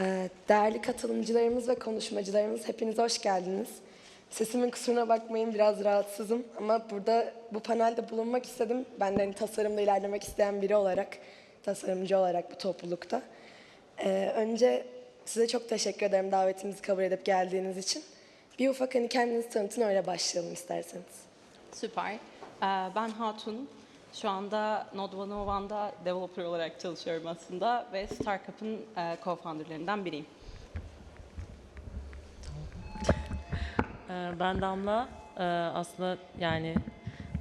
Ee, Değerli katılımcılarımız ve konuşmacılarımız hepiniz hoş geldiniz. Sesimin kusuruna bakmayın biraz rahatsızım ama burada bu panelde bulunmak istedim. Ben de hani tasarımda ilerlemek isteyen biri olarak, tasarımcı olarak bu toplulukta. Ee, önce size çok teşekkür ederim davetimizi kabul edip geldiğiniz için. Bir ufak hani kendinizi tanıtın öyle başlayalım isterseniz. Süper. Ee, Ben Hatun. Şu anda Node 101'da developer olarak çalışıyorum aslında ve Starcup'ın e, co-founderlarından biriyim. Ee, Ben Damla. Ee, Aslında yani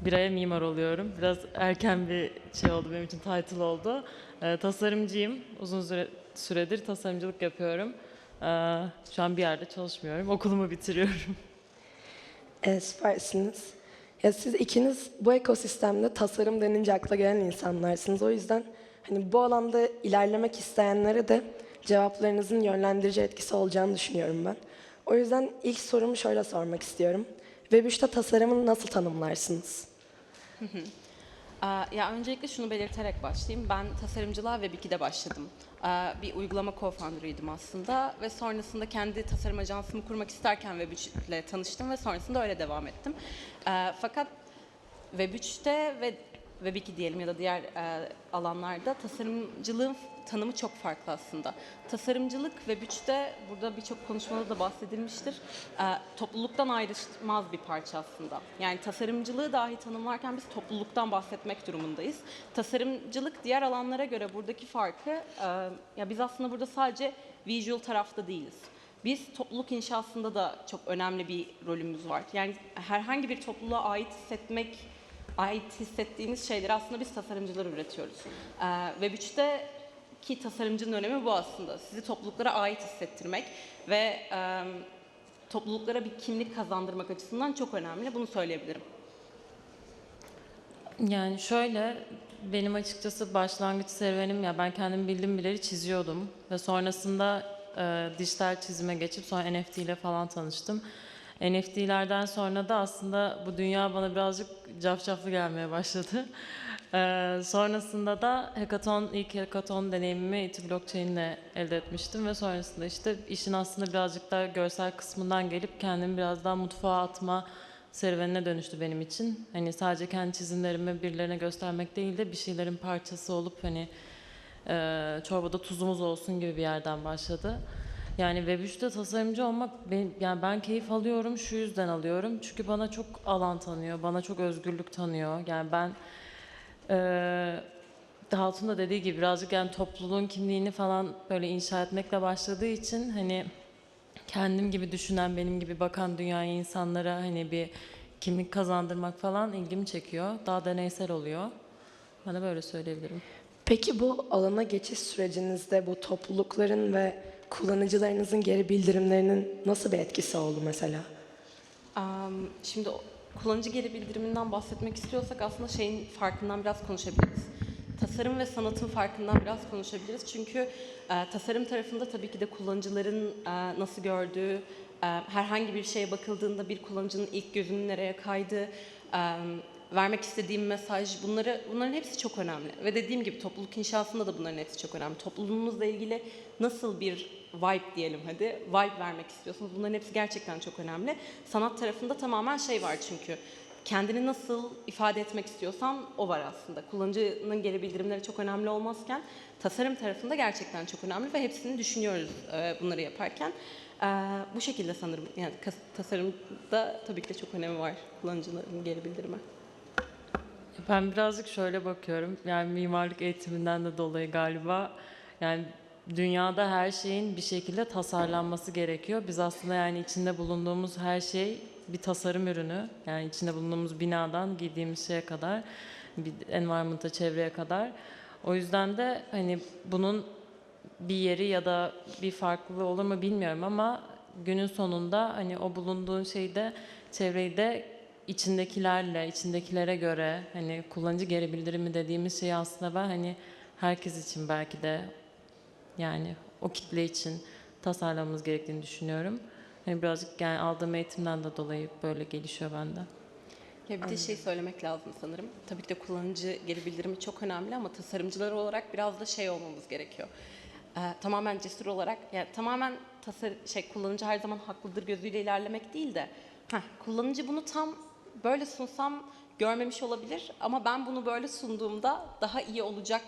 bir aya mimar oluyorum. Biraz erken bir şey oldu benim için title oldu. Ee, Tasarımcıyım. Uzun süre, süredir tasarımcılık yapıyorum. Ee, Şu an bir yerde çalışmıyorum. Okulumu bitiriyorum. Ee, süpersiniz. Ya siz ikiniz bu ekosistemde tasarım denince akla gelen insanlarsınız. O yüzden hani bu alanda ilerlemek isteyenlere de cevaplarınızın yönlendirici etkisi olacağını düşünüyorum ben. O yüzden ilk sorumu şöyle sormak istiyorum. Web3'te tasarımını nasıl tanımlarsınız? Ee, Ya öncelikle şunu belirterek başlayayım. Ben tasarımcılığa Web2'de başladım. Ee, Bir uygulama co-founder'ıydım aslında ve sonrasında kendi tasarım ajansımı kurmak isterken Web3 ile tanıştım ve sonrasında öyle devam ettim. Ee, Fakat Web3'te ve Web2 diyelim ya da diğer e, alanlarda tasarımcılığın tanımı çok farklı aslında. Tasarımcılık Web3'te burada birçok konuşmada da bahsedilmiştir. E, topluluktan ayrışmaz bir parça aslında. Yani tasarımcılığı dahi tanımlarken biz topluluktan bahsetmek durumundayız. Tasarımcılık diğer alanlara göre buradaki farkı e, ya biz aslında burada sadece visual tarafta değiliz. Biz topluluk inşasında da çok önemli bir rolümüz var. Yani herhangi bir topluluğa ait hissetmek ait hissettiğimiz şeyleri aslında biz tasarımcılar üretiyoruz. Ee, Web3'te ki tasarımcının önemi bu aslında. Sizi topluluklara ait hissettirmek ve e, topluluklara bir kimlik kazandırmak açısından çok önemli. Bunu söyleyebilirim. Yani şöyle benim açıkçası başlangıç serüvenim ya ben kendim bildim bileli çiziyordum ve sonrasında e, dijital çizime geçip sonra NFT ile falan tanıştım. NFT'lerden sonra da aslında bu dünya bana birazcık cafcaflı gelmeye başladı. E, sonrasında da hackathon, ilk hackathon deneyimimi İTÜ Blockchain ile elde etmiştim ve sonrasında işte işin aslında birazcık daha görsel kısmından gelip kendimi biraz daha mutfağa atma serüvenine dönüştü benim için. Hani sadece kendi çizimlerimi birilerine göstermek değil de bir şeylerin parçası olup hani e, çorbada tuzumuz olsun gibi bir yerden başladı. Yani Web3'te tasarımcı olmak, ben, yani ben keyif alıyorum, şu yüzden alıyorum. Çünkü bana çok alan tanıyor, bana çok özgürlük tanıyor. Yani ben e, Hatun da dediği gibi birazcık yani topluluğun kimliğini falan böyle inşa etmekle başladığı için hani kendim gibi düşünen, benim gibi bakan dünyaya insanlara hani bir kimlik kazandırmak falan ilgimi çekiyor. Daha deneysel oluyor. Bana böyle söyleyebilirim. Peki bu alana geçiş sürecinizde bu toplulukların ve kullanıcılarınızın geri bildirimlerinin nasıl bir etkisi oldu mesela? Am, Şimdi kullanıcı geri bildiriminden bahsetmek istiyorsak aslında şeyin farkından biraz konuşabiliriz. Tasarım ve sanatın farkından biraz konuşabiliriz. Çünkü e, tasarım tarafında tabii ki de kullanıcıların e, nasıl gördüğü, e, herhangi bir şeye bakıldığında bir kullanıcının ilk gözünün nereye kaydığı, e, vermek istediğim mesaj bunları bunların hepsi çok önemli. Ve dediğim gibi topluluk inşasında da bunların hepsi çok önemli. Topluluğunuzla ilgili nasıl bir vibe diyelim hadi, vibe vermek istiyorsunuz. Bunların hepsi gerçekten çok önemli. Sanat tarafında tamamen şey var çünkü. Kendini nasıl ifade etmek istiyorsan o var aslında. Kullanıcının geri bildirimleri çok önemli olmazken tasarım tarafında gerçekten çok önemli ve hepsini düşünüyoruz e, bunları yaparken. E, bu şekilde sanırım yani tasarımda tabii ki de çok önemi var kullanıcıların geri bildirimi. Ben birazcık şöyle bakıyorum. Yani mimarlık eğitiminden de dolayı galiba yani dünyada her şeyin bir şekilde tasarlanması gerekiyor. Biz aslında yani içinde bulunduğumuz her şey bir tasarım ürünü. Yani içinde bulunduğumuz binadan giydiğimiz şeye kadar, bir environment'a, çevreye kadar. O yüzden de hani bunun bir yeri ya da bir farklılığı olur mu bilmiyorum ama günün sonunda hani o bulunduğun şeyde çevreyi de içindekilerle, içindekilere göre hani kullanıcı geri bildirimi dediğimiz şeyi aslında ben hani herkes için belki de yani o kitle için tasarlamamız gerektiğini düşünüyorum. Hani birazcık yani aldığım eğitimden de dolayı böyle gelişiyor bende. Ya bir de şey söylemek lazım sanırım. Tabii ki de kullanıcı geri bildirimi çok önemli ama tasarımcılar olarak biraz da şey olmamız gerekiyor. e, tamamen cesur olarak, yani tamamen tasar şey kullanıcı her zaman haklıdır gözüyle ilerlemek değil de, heh, kullanıcı bunu tam böyle sunsam görmemiş olabilir ama ben bunu böyle sunduğumda daha iyi olacak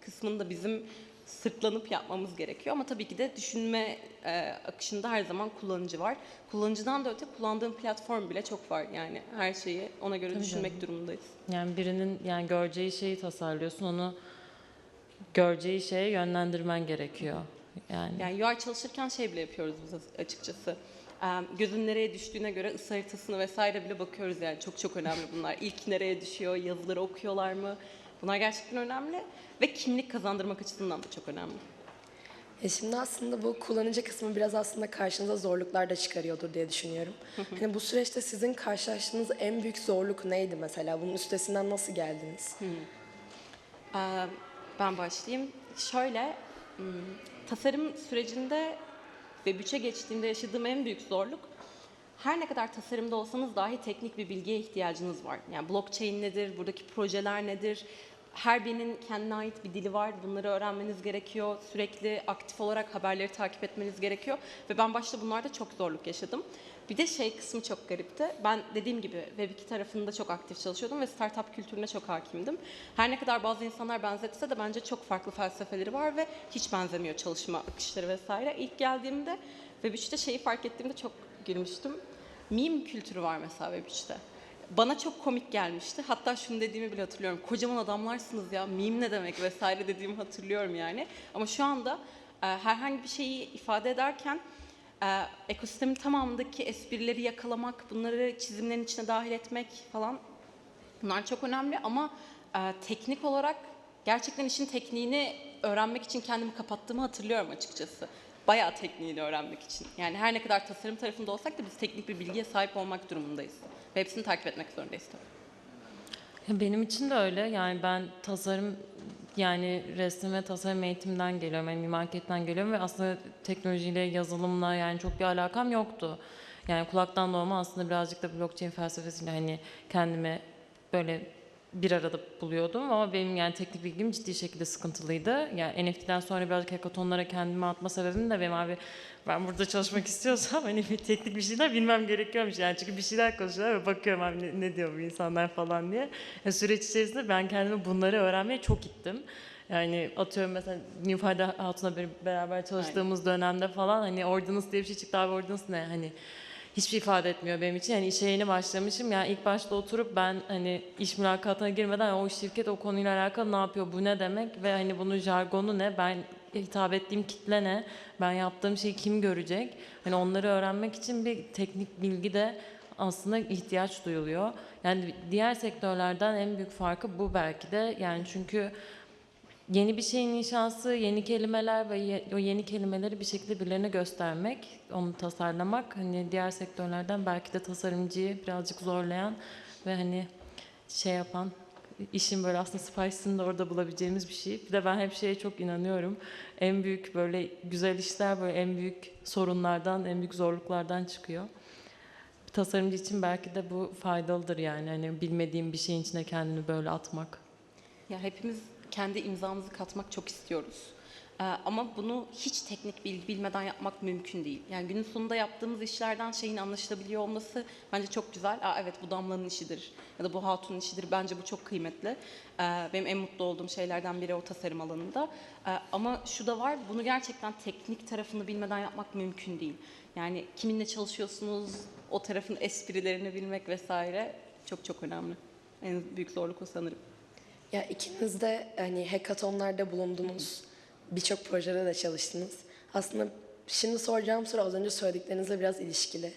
kısmını da bizim sırtlanıp yapmamız gerekiyor. Ama tabii ki de düşünme e, akışında her zaman kullanıcı var. Kullanıcıdan da öte kullandığım platform bile çok var. Yani her şeyi ona göre Tabii düşünmek durumundayız. Yani birinin yani göreceği şeyi tasarlıyorsun, onu göreceği şeye yönlendirmen gerekiyor. Yani, Yani UI çalışırken şey bile yapıyoruz biz açıkçası. Gözün nereye düştüğüne göre ısı haritasını vesaire bile bakıyoruz yani çok çok önemli bunlar. İlk nereye düşüyor, yazıları okuyorlar mı? Bunlar gerçekten önemli ve kimlik kazandırmak açısından da çok önemli. E şimdi aslında bu kullanıcı kısmı biraz aslında karşınıza zorluklar da çıkarıyordur diye düşünüyorum. hani bu süreçte sizin karşılaştığınız en büyük zorluk neydi mesela? Bunun üstesinden nasıl geldiniz? Ee, Ben başlayayım. Şöyle, hmm, tasarım sürecinde ve bütçe geçtiğimde yaşadığım en büyük zorluk her ne kadar tasarımda olsanız dahi teknik bir bilgiye ihtiyacınız var. Yani blockchain nedir, buradaki projeler nedir? Her birinin kendine ait bir dili var. Bunları öğrenmeniz gerekiyor. Sürekli aktif olarak haberleri takip etmeniz gerekiyor. Ve ben başta bunlarda çok zorluk yaşadım. Bir de şey kısmı çok garipti. Ben dediğim gibi Web2 tarafında çok aktif çalışıyordum ve startup kültürüne çok hakimdim. Her ne kadar bazı insanlar benzetse de bence çok farklı felsefeleri var ve hiç benzemiyor çalışma akışları vesaire. İlk geldiğimde Web3'te şeyi fark ettiğimde çok gülmüştüm. Meme kültürü var mesela Web3'te. Bana çok komik gelmişti. Hatta şunu dediğimi bile hatırlıyorum. Kocaman adamlarsınız ya, meme ne demek vesaire dediğimi hatırlıyorum yani. Ama şu anda e, herhangi bir şeyi ifade ederken e, ekosistemin tamamındaki esprileri yakalamak, bunları çizimlerin içine dahil etmek falan bunlar çok önemli ama e, teknik olarak gerçekten işin tekniğini öğrenmek için kendimi kapattığımı hatırlıyorum açıkçası. Bayağı tekniğini öğrenmek için. Yani her ne kadar tasarım tarafında olsak da biz teknik bir bilgiye sahip olmak durumundayız. Ve hepsini takip etmek zorundayız tabii. Benim için de öyle. Yani ben tasarım yani resim ve tasarım eğitimden geliyorum. Yani mimarketten geliyorum ve aslında teknolojiyle, yazılımla yani çok bir alakam yoktu. Yani kulaktan doğma aslında birazcık da blockchain felsefesiyle hani kendime böyle bir arada buluyordum ama benim yani teknik bilgim ciddi şekilde sıkıntılıydı. Yani NFT'den sonra birazcık hackathonlara kendimi atma sebebim de benim abi ben burada çalışmak istiyorsam hani bir teknik bir şeyler bilmem gerekiyormuş yani çünkü bir şeyler konuşuyorlar ve bakıyorum abi ne, ne diyor bu insanlar falan diye. Yani süreç içerisinde ben kendimi bunları öğrenmeye çok gittim. Yani atıyorum mesela Nilüfer'de Hatun'la bir- beraber çalıştığımız dönemde falan hani ordinance diye bir şey çıktı abi ordinance ne hani hiçbir ifade etmiyor benim için. Yani işe yeni başlamışım. Yani ilk başta oturup ben hani iş mülakatına girmeden o şirket o konuyla alakalı ne yapıyor, bu ne demek ve hani bunun jargonu ne, ben hitap ettiğim kitle ne, ben yaptığım şeyi kim görecek? Hani onları öğrenmek için bir teknik bilgi de aslında ihtiyaç duyuluyor. Yani diğer sektörlerden en büyük farkı bu belki de. Yani çünkü yeni bir şeyin inşası, yeni kelimeler ve ye- o yeni kelimeleri bir şekilde birilerine göstermek, onu tasarlamak hani diğer sektörlerden belki de tasarımcıyı birazcık zorlayan ve hani şey yapan işin böyle aslında spice'ını da orada bulabileceğimiz bir şey. Bir de ben hep şeye çok inanıyorum. En büyük böyle güzel işler böyle en büyük sorunlardan, en büyük zorluklardan çıkıyor. Bir tasarımcı için belki de bu faydalıdır yani. Hani bilmediğim bir şeyin içine kendini böyle atmak. Ya hepimiz kendi imzamızı katmak çok istiyoruz. Ee, ama bunu hiç teknik bilgi bilmeden yapmak mümkün değil. Yani günün sonunda yaptığımız işlerden şeyin anlaşılabiliyor olması bence çok güzel. Aa, evet bu Damla'nın işidir ya da bu Hatun'un işidir. Bence bu çok kıymetli. Ee, benim en mutlu olduğum şeylerden biri o tasarım alanında. Ee, ama şu da var, bunu gerçekten teknik tarafını bilmeden yapmak mümkün değil. Yani kiminle çalışıyorsunuz, o tarafın esprilerini bilmek vesaire çok çok önemli. En büyük zorluk o sanırım. Ya ikiniz de hani hackathonlarda bulundunuz. Birçok projede de çalıştınız. Aslında şimdi soracağım soru az önce söylediklerinizle biraz ilişkili.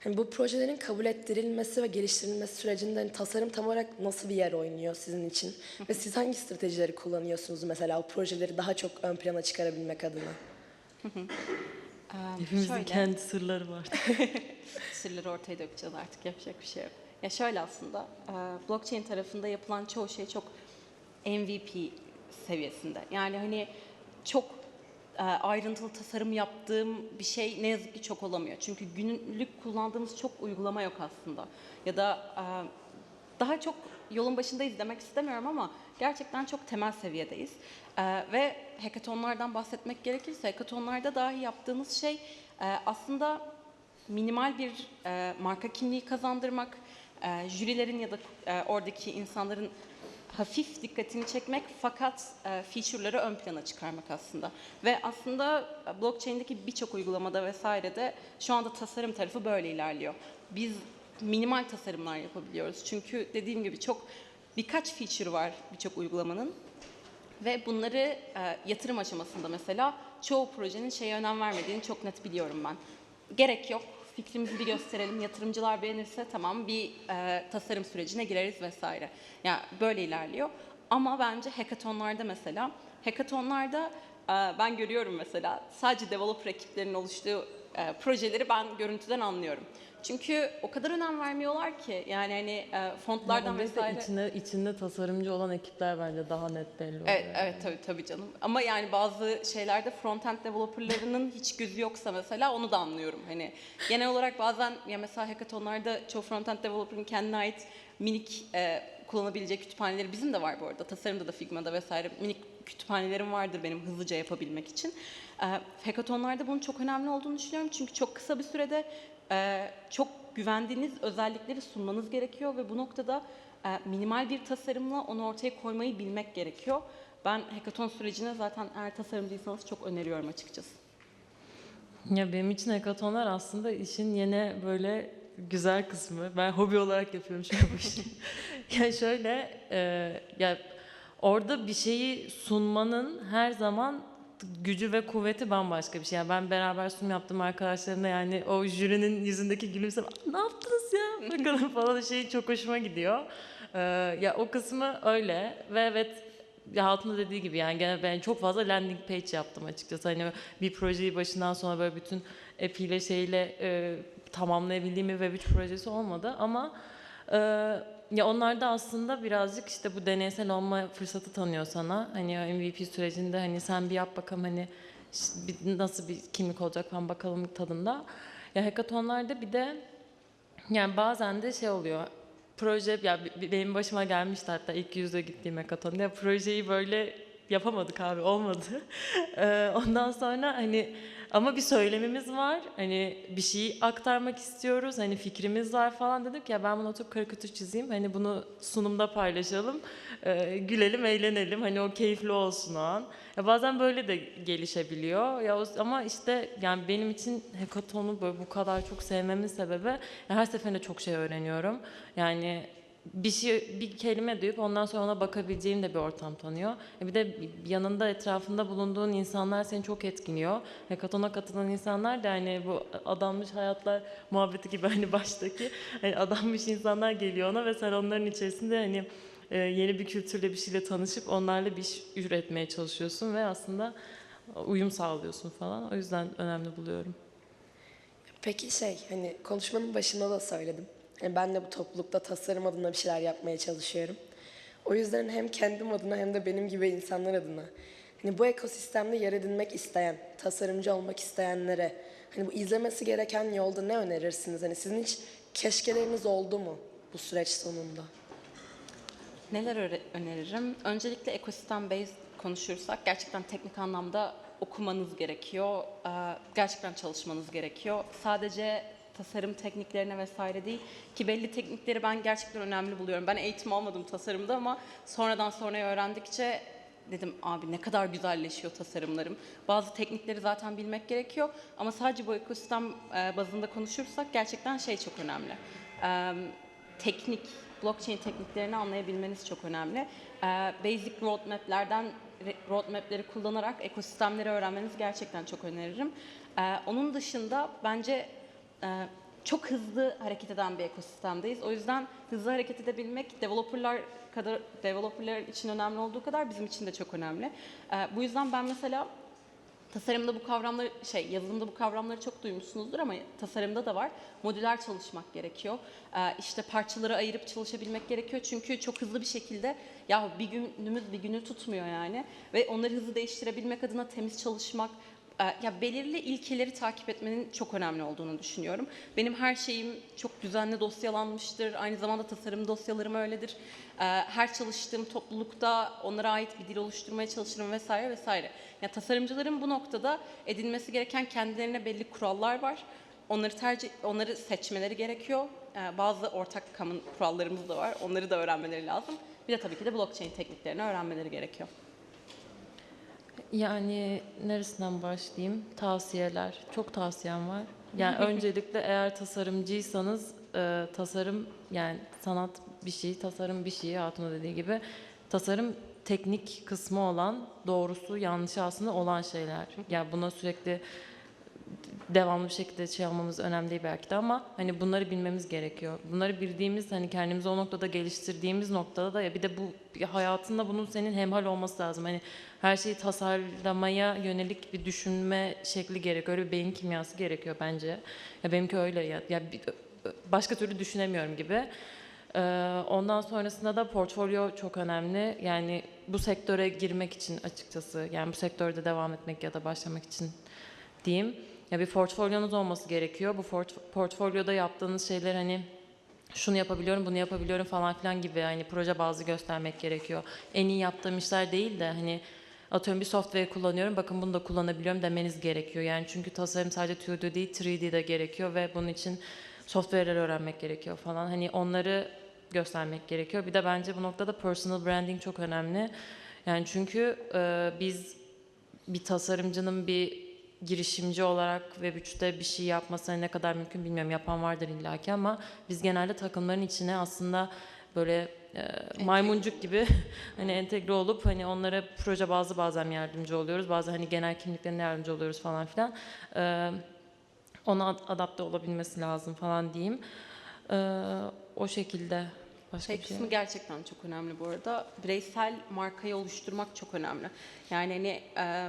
Hani bu projelerin kabul ettirilmesi ve geliştirilmesi sürecinde hani tasarım tam olarak nasıl bir yer oynuyor sizin için? ve siz hangi stratejileri kullanıyorsunuz mesela o projeleri daha çok ön plana çıkarabilmek adına? Ee, Hepimizin şöyle, kendi sırları var. sırları ortaya dökeceğiz artık yapacak bir şey yok. Ya şöyle aslında blockchain tarafında yapılan çoğu şey çok MVP seviyesinde. Yani hani çok e, ayrıntılı tasarım yaptığım bir şey ne yazık ki çok olamıyor. Çünkü günlük kullandığımız çok uygulama yok aslında. Ya da e, daha çok yolun başındayız demek istemiyorum ama gerçekten çok temel seviyedeyiz. Ee, ve hackathonlardan bahsetmek gerekirse hackathonlarda dahi yaptığımız şey e, aslında minimal bir e, marka kimliği kazandırmak, e, jürilerin ya da e, oradaki insanların hafif dikkatini çekmek fakat e, feature'ları ön plana çıkarmak aslında. Ve aslında e, blockchain'deki birçok uygulamada vesairede şu anda tasarım tarafı böyle ilerliyor. Biz minimal tasarımlar yapabiliyoruz. Çünkü dediğim gibi çok birkaç feature var birçok uygulamanın ve bunları e, yatırım aşamasında mesela çoğu projenin şeye önem vermediğini çok net biliyorum ben. Gerek yok, fikrimizi bir gösterelim, yatırımcılar beğenirse tamam bir e, tasarım sürecine gireriz vesaire. Yani böyle ilerliyor. Ama bence hackathonlarda mesela, hackathonlarda e, ben görüyorum mesela sadece developer ekiplerinin oluştuğu e, projeleri ben görüntüden anlıyorum. Çünkü o kadar önem vermiyorlar ki yani hani e, fontlardan Yani de vesaire. içinde, içinde tasarımcı olan ekipler bence daha net belli oluyor. Evet, evet tabii tabii canım. Ama yani bazı şeylerde front-end developerlarının hiç gözü yoksa mesela onu da anlıyorum. Hani genel olarak bazen ya mesela hackathonlarda çoğu front-end developer'ın kendine ait minik e, kullanabileceği kütüphaneleri bizim de var bu arada. Tasarımda da Figma'da vesaire minik kütüphanelerim vardır benim hızlıca yapabilmek için. E, hackathonlarda bunun çok önemli olduğunu düşünüyorum. Çünkü çok kısa bir sürede e, çok güvendiğiniz özellikleri sunmanız gerekiyor ve bu noktada e, minimal bir tasarımla onu ortaya koymayı bilmek gerekiyor. Ben hackathon sürecine zaten eğer tasarımcıysanız çok öneriyorum açıkçası. Ya benim için hackathonlar aslında işin yine böyle güzel kısmı. Ben hobi olarak yapıyorum şu an bu işi. ya şöyle, e, ya orada bir şeyi sunmanın her zaman gücü ve kuvveti bambaşka bir şey. Yani ben beraber sunum yaptım arkadaşlarımla yani o jürinin yüzündeki gülümseme "Aa, ne yaptınız ya bakalım falan şey çok hoşuma gidiyor. E, ya o kısmı öyle ve evet ya Hatun da dediği gibi yani gene ben çok fazla landing page yaptım açıkçası. Hani bir projeyi başından sona böyle bütün app şeyle e, tamamlayabildiğim bir Web3 projesi olmadı ama e, ya onlar da aslında birazcık işte bu deneysel olma fırsatı tanıyor sana. Hani MVP sürecinde hani sen bir yap bakalım hani nasıl bir kimlik olacak falan bakalım tadında. Ya hackathonlarda bir de yani bazen de şey oluyor. Proje ya benim başıma gelmişti hatta ilk yüzde gittiğim hackathonda. Ya projeyi böyle yapamadık abi olmadı. Ee, Ondan sonra hani ama bir söylemimiz var. Hani bir şeyi aktarmak istiyoruz. Hani fikrimiz var falan dedik ya ben bunu oturup karikatür çizeyim. Hani bunu sunumda paylaşalım. Ee, gülelim, eğlenelim. Hani o keyifli olsun o an. Ya bazen böyle de gelişebiliyor. Ya o- ama işte yani benim için hackathon'u böyle bu kadar çok sevmemin sebebi ya her seferinde çok şey öğreniyorum. Yani bir şey bir kelime duyup ondan sonra ona bakabileceğim de bir ortam tanıyor. E bir de yanında etrafında bulunduğun insanlar seni çok etkiliyor. Hackathon'a katılan insanlar da hani bu adanmış hayatlar muhabbeti gibi hani baştaki hani adanmış insanlar geliyor ona ve sen onların içerisinde hani e, yeni bir kültürle bir şeyle tanışıp onlarla bir iş üretmeye çalışıyorsun ve aslında uyum sağlıyorsun falan. O yüzden önemli buluyorum. Peki şey hani konuşmanın başında da söyledim. Yani ben de bu toplulukta tasarım adına bir şeyler yapmaya çalışıyorum. O yüzden hem kendim adına hem de benim gibi insanlar adına hani bu ekosistemde yer edinmek isteyen, tasarımcı olmak isteyenlere hani bu izlemesi gereken yolda ne önerirsiniz? Hani sizin hiç keşkeleriniz oldu mu bu süreç sonunda? Neler öneririm? Öncelikle ekosistem based konuşursak gerçekten teknik anlamda okumanız gerekiyor. Gerçekten çalışmanız gerekiyor. Sadece tasarım tekniklerine vesaire değil ki belli teknikleri ben gerçekten önemli buluyorum. Ben eğitim almadım tasarımda ama sonradan sonraya öğrendikçe dedim abi ne kadar güzelleşiyor tasarımlarım. Bazı teknikleri zaten bilmek gerekiyor ama sadece bu ekosistem e, bazında konuşursak gerçekten şey çok önemli. Ee, teknik, blockchain tekniklerini anlayabilmeniz çok önemli. Ee, basic roadmap'lerden roadmap'leri kullanarak ekosistemleri öğrenmeniz gerçekten çok öneririm. Onun dışında bence e, çok hızlı hareket eden bir ekosistemdeyiz. O yüzden hızlı hareket edebilmek developerlar kadar developerlar için önemli olduğu kadar bizim için de çok önemli. Ee, bu yüzden ben mesela Tasarımda bu kavramları, şey yazılımda bu kavramları çok duymuşsunuzdur ama tasarımda da var. Modüler çalışmak gerekiyor. Ee, işte parçaları ayırıp çalışabilmek gerekiyor. Çünkü çok hızlı bir şekilde ya bir günümüz bir günü tutmuyor yani. Ve onları hızlı değiştirebilmek adına temiz çalışmak, e, ya belirli ilkeleri takip etmenin çok önemli olduğunu düşünüyorum. Benim her şeyim çok düzenli dosyalanmıştır. Aynı zamanda tasarım dosyalarım öyledir. E, Her çalıştığım toplulukta onlara ait bir dil oluşturmaya çalışırım vesaire vesaire. Ya tasarımcıların bu noktada edinmesi gereken kendilerine belli kurallar var. Onları tercih, onları seçmeleri gerekiyor. E, Bazı ortak common kurallarımız da var. Onları da öğrenmeleri lazım. Bir de tabii ki de blockchain tekniklerini öğrenmeleri gerekiyor. Yani neresinden başlayayım? Tavsiyeler. Çok tavsiyem var. Yani öncelikle eğer tasarımcıysanız e, tasarım yani sanat bir şey, tasarım bir şey Hatun'un dediği gibi. Tasarım teknik kısmı olan, doğrusu yanlışı aslında olan şeyler. Yani buna sürekli devamlı bir şekilde şey almamız önemli değil belki de ama hani bunları bilmemiz gerekiyor. Bunları bildiğimiz hani kendimizi o noktada geliştirdiğimiz noktada da ya bir de bu hayatında bunun senin hemhal olması lazım. Hani her şeyi tasarlamaya yönelik bir düşünme şekli gerekiyor. Öyle bir beyin kimyası gerekiyor bence. Ya benimki öyle ya. ya bir- başka türlü düşünemiyorum gibi. Ee, Ondan sonrasında da portfolyo çok önemli. Yani bu sektöre girmek için açıkçası, yani bu sektörde devam etmek ya da başlamak için diyeyim. Ya bir portfolyonuz olması gerekiyor. Bu port- portfolyoda yaptığınız şeyler hani şunu yapabiliyorum, bunu yapabiliyorum falan filan gibi yani proje bazlı göstermek gerekiyor. En iyi yaptığım işler değil de hani atıyorum bir software kullanıyorum, bakın bunu da kullanabiliyorum demeniz gerekiyor. Yani çünkü tasarım sadece 2D değil, 3D de gerekiyor ve bunun için software'ler öğrenmek gerekiyor falan. Hani onları göstermek gerekiyor. Bir de bence bu noktada personal branding çok önemli. Yani çünkü e, biz bir tasarımcının bir girişimci olarak Web 3'te bir şey yapmasına ne kadar mümkün bilmiyorum. Yapan vardır illaki ama biz genelde takımların içine aslında böyle e, maymuncuk gibi hani entegre olup hani onlara proje bazı bazen yardımcı oluyoruz. Bazen hani genel kimliklerine yardımcı oluyoruz falan filan. E, ona ad- adapte olabilmesi lazım falan diyeyim. E, o şekilde başka Şey bir şey. kısmı gerçekten çok önemli bu arada. Bireysel markayı oluşturmak çok önemli. Yani hani e,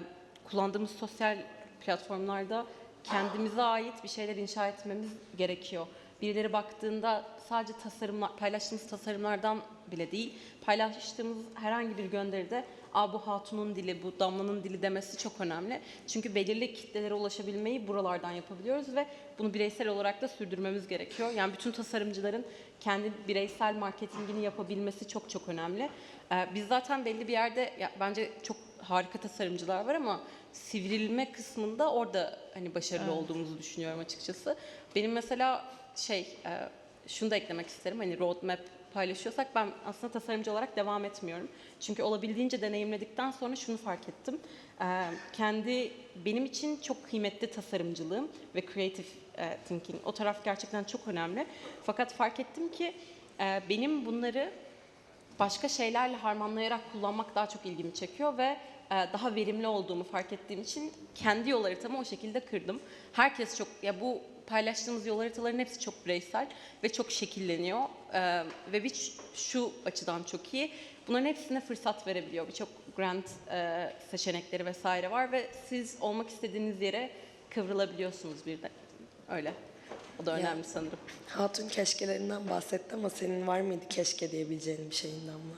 kullandığımız sosyal platformlarda kendimize ait bir şeyler inşa etmemiz gerekiyor. Birileri baktığında sadece tasarımlar, paylaştığımız tasarımlardan bile değil, paylaştığımız herhangi bir gönderide Aa, bu hatunun dili, bu damlanın dili demesi çok önemli. Çünkü belirli kitlelere ulaşabilmeyi buralardan yapabiliyoruz ve bunu bireysel olarak da sürdürmemiz gerekiyor. Yani bütün tasarımcıların kendi bireysel marketingini yapabilmesi çok çok önemli. Ee, biz zaten belli bir yerde ya, bence çok harika tasarımcılar var ama sivrilme kısmında orada hani başarılı olduğumuzu düşünüyorum açıkçası. Benim mesela şey e, şunu da eklemek isterim hani roadmap paylaşıyorsak ben aslında tasarımcı olarak devam etmiyorum. Çünkü olabildiğince deneyimledikten sonra şunu fark ettim. Ee, kendi benim için çok kıymetli tasarımcılığım ve creative e, thinking o taraf gerçekten çok önemli. Fakat fark ettim ki e, benim bunları başka şeylerle harmanlayarak kullanmak daha çok ilgimi çekiyor ve e, daha verimli olduğumu fark ettiğim için kendi yol haritamı o şekilde kırdım. Herkes çok ya bu paylaştığımız yol haritaların hepsi çok bireysel ve çok şekilleniyor. E, ve bir şu açıdan çok iyi. Bunların hepsine fırsat verebiliyor. Birçok grant e, seçenekleri vesaire var ve siz olmak istediğiniz yere kıvrılabiliyorsunuz bir de. Öyle. O da Ya. önemli sanırım. Hatun keşkelerinden bahsetti ama senin var mıydı keşke diyebileceğin bir şeyinden mi?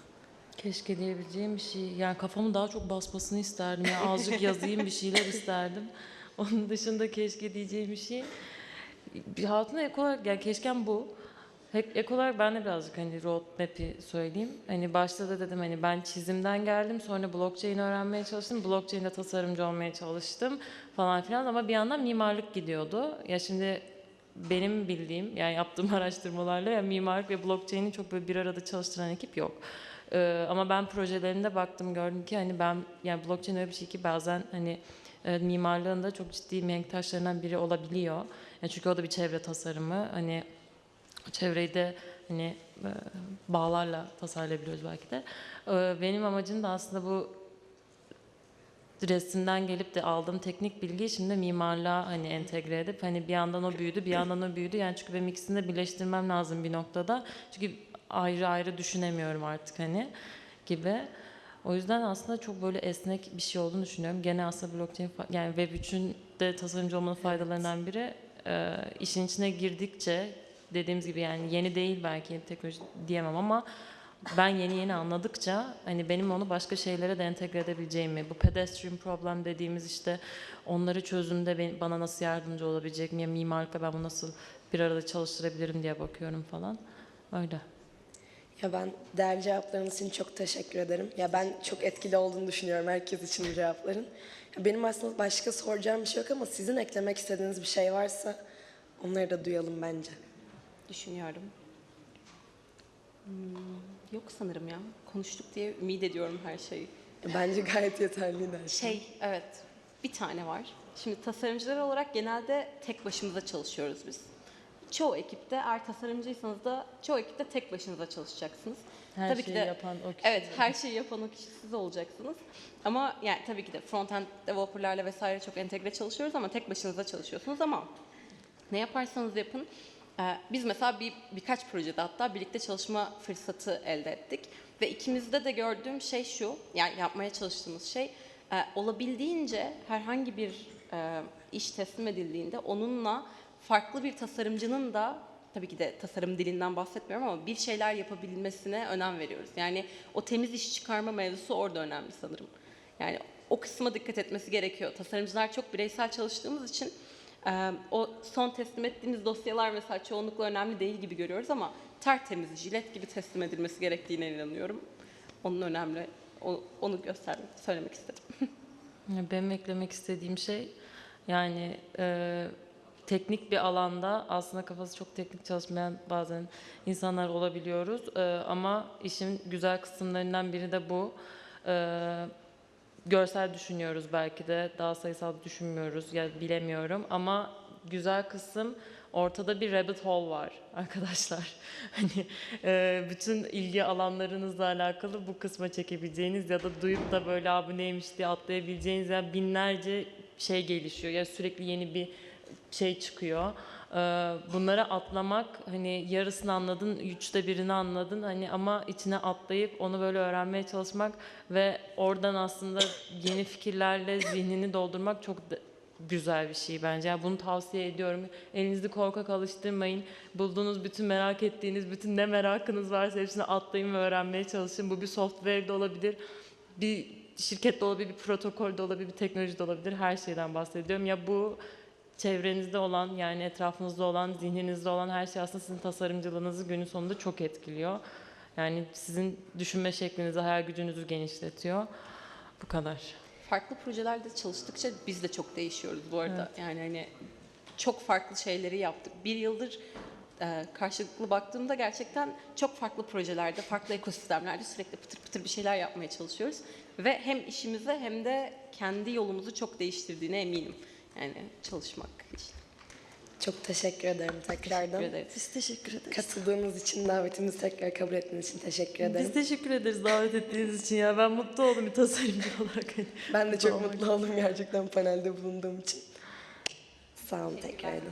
Keşke diyebileceğim bir şey. Yani kafamı daha çok basmasını isterdim. Yani azıcık yazayım bir şeyler isterdim. Onun dışında keşke diyeceğim bir şey. Bir hatuna ek olarak, yani keşkem bu. Ek, ek olarak ben de birazcık hani roadmap'i söyleyeyim. Hani başta da dedim hani ben çizimden geldim sonra blockchain öğrenmeye çalıştım. Blockchain'de tasarımcı olmaya çalıştım falan filan ama bir yandan mimarlık gidiyordu. Ya şimdi benim bildiğim yani yaptığım araştırmalarla yani mimarlık ve blockchain'i çok böyle bir arada çalıştıran ekip yok. Ee, ama ben projelerinde baktım gördüm ki hani ben yani blockchain öyle bir şey ki bazen hani e, mimarlığın da çok ciddi mihenk taşlarından biri olabiliyor. Yani çünkü o da bir çevre tasarımı. Hani çevreyi de hani e, bağlarla tasarlayabiliyoruz belki de. E, benim amacım da aslında bu resimden gelip de aldığım teknik bilgiyi şimdi mimarlığa hani entegre edip hani bir yandan o büyüdü bir yandan o büyüdü yani çünkü benim ikisini de birleştirmem lazım bir noktada çünkü ayrı ayrı düşünemiyorum artık hani gibi. O yüzden aslında çok böyle esnek bir şey olduğunu düşünüyorum. Gene aslında blockchain yani Web 3'ün de tasarımcı olmanın faydalarından biri e, işin içine girdikçe dediğimiz gibi yani yeni değil belki yeni teknoloji diyemem ama ben yeni yeni anladıkça hani benim onu başka şeylere de entegre edebileceğimi, bu pedestrian problem dediğimiz işte onları çözümde bana nasıl yardımcı olabilecek mi, ya mimarlıkla ben bunu nasıl bir arada çalıştırabilirim diye bakıyorum falan. Öyle. Ya ben değerli cevaplarınız için çok teşekkür ederim. Ya ben çok etkili olduğunu düşünüyorum herkes için bu cevapların. Ya benim aslında başka soracağım bir şey yok ama sizin eklemek istediğiniz bir şey varsa onları da duyalım bence. Düşünüyorum. Hmm, yok sanırım ya. Konuştuk diye ümit ediyorum her şeyi. Bence gayet yeterliydi her şey. Şey, evet. Bir tane var. Şimdi tasarımcılar olarak genelde tek başımıza çalışıyoruz biz. Çoğu ekipte, eğer tasarımcıysanız da çoğu ekipte tek başınıza çalışacaksınız. Her tabii şeyi ki de, yapan o kişi. Evet, her şeyi yapan o kişi siz olacaksınız. Ama yani tabii ki de front-end developerlarla vesaire çok entegre çalışıyoruz ama tek başınıza çalışıyorsunuz ama ne yaparsanız yapın. E, Biz mesela bir birkaç projede hatta birlikte çalışma fırsatı elde ettik ve ikimizde de gördüğüm şey şu, yani yapmaya çalıştığımız şey e, olabildiğince herhangi bir e, iş teslim edildiğinde onunla farklı bir tasarımcının da tabii ki de tasarım dilinden bahsetmiyorum ama bir şeyler yapabilmesine önem veriyoruz. Yani o temiz iş çıkarma mevzusu orada önemli sanırım. Yani o kısma dikkat etmesi gerekiyor. Tasarımcılar çok bireysel çalıştığımız için ee, o son teslim ettiğimiz dosyalar mesela çoğunlukla önemli değil gibi görüyoruz ama tertemiz, jilet gibi teslim edilmesi gerektiğine inanıyorum. Onun önemli, onu göstermek, söylemek istedim. Benim eklemek istediğim şey yani e, teknik bir alanda aslında kafası çok teknik çalışmayan bazen insanlar olabiliyoruz E, ama işin güzel kısımlarından biri de bu. E, görsel düşünüyoruz belki de daha sayısal düşünmüyoruz ya bilemiyorum ama güzel kısım ortada bir rabbit hole var arkadaşlar. Hani e, bütün ilgi alanlarınızla alakalı bu kısma çekebileceğiniz ya da duyup da böyle abi neymiş diye atlayabileceğiniz ya binlerce şey gelişiyor ya sürekli yeni bir şey çıkıyor. Ee, Bunlara atlamak hani yarısını anladın, üçte birini anladın hani ama içine atlayıp onu böyle öğrenmeye çalışmak ve oradan aslında yeni fikirlerle zihnini doldurmak çok güzel bir şey bence. Yani bunu tavsiye ediyorum. Elinizi korkak alıştırmayın. Bulduğunuz bütün merak ettiğiniz bütün ne merakınız varsa hepsini atlayın ve öğrenmeye çalışın. Bu bir software de olabilir. Bir şirket de olabilir, bir protokol de olabilir, bir teknoloji de olabilir. Her şeyden bahsediyorum. Ya bu çevrenizde olan yani etrafınızda olan, zihninizde olan her şey aslında sizin tasarımcılığınızı günün sonunda çok etkiliyor. Yani sizin düşünme şeklinizi, hayal gücünüzü genişletiyor. Bu kadar. Farklı projelerde çalıştıkça biz de çok değişiyoruz bu arada. Yani hani çok farklı şeyleri yaptık. Bir yıldır e, karşılıklı baktığımda gerçekten çok farklı projelerde, farklı ekosistemlerde sürekli pıtır pıtır bir şeyler yapmaya çalışıyoruz. Ve hem işimizi hem de kendi yolumuzu çok değiştirdiğine eminim. Yani çalışmak için. Çok teşekkür ederim tekrardan. Teşekkür ederiz. Biz teşekkür ederiz. Katıldığınız için, davetimizi tekrar kabul ettiğiniz için teşekkür ederim. Biz teşekkür ederiz davet ettiğiniz için ya. Ben mutlu oldum bir tasarımcı olarak. Ben de çok mutlu oldum gerçekten panelde bulunduğum için. Sağ olun tekrardan.